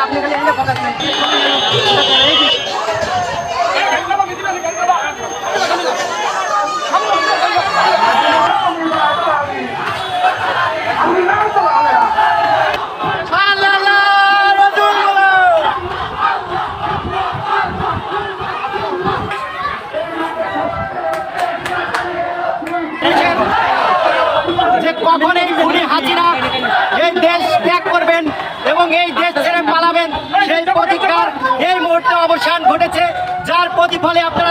আপনি খালি এনে ফোকাস নেন এই খুনি হাজিরা এই দেশ ত্যাগ করবেন এবং এই দেশ ছেড়ে পালাবেন, সেই প্রতিকার এই মুহূর্তে অবসান ঘটেছে, যার প্রতিফলে আপনারা